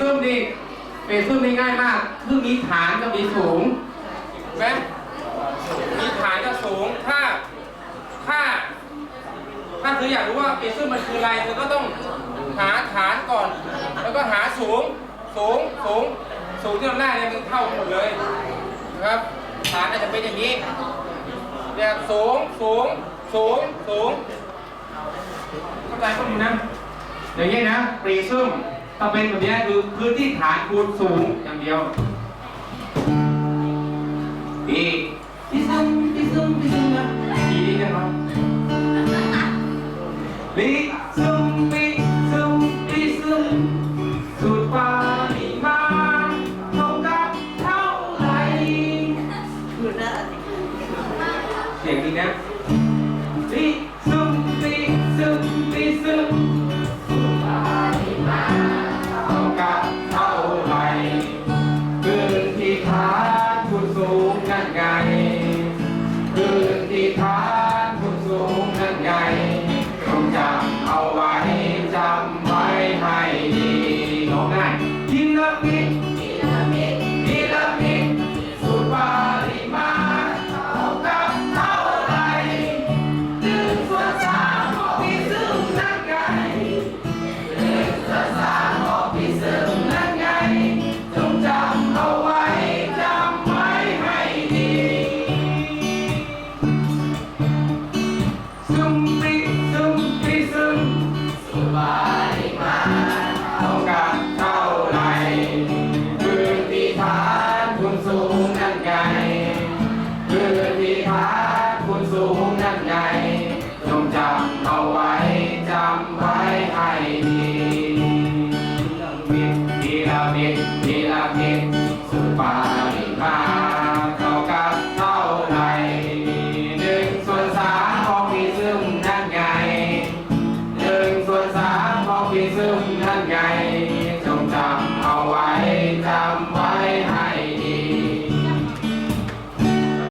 ซึมนี่เปรซึมนี่ง่ายมากคือมีฐานกับมีสูงเห็นไหมมีฐานกับสูงถ้าถ้าถ้าเธออยากรู้ว่าเปรซึมมันคืออะไรเธอก็ต้องหาฐานก่อน แล้วก็หาสูงสูงสูงสูงที่เราหน้าเนี่ยมันเท่าหมดเลยนะครับฐานอาจจะเป็นอย่างนี้เนี่ยสูงสูงสูงสูงเข้าใจข้อมูลนะอย่างนี้นะปรีซึม ถ้าเป็นแบบนี้คือพื้นที่ฐานคูณสูงอย่างเดียวอีกปีซึมปีซึมปีซึมนะอีกนะครับปีซึมปีซึมปีซึมสุดปาริมาณเท่ากับเท่าไหร่คือหน้าสิเสียงนี้นะปีซึมปีซึมปีซึม งนั่นไงคืนที่ฐานคุณสูงนั่นไงต้องจำเอาไว้จำไว้ให้ดีน้องง่ายยินละมิด ที่ซึ่งท่านใหญ่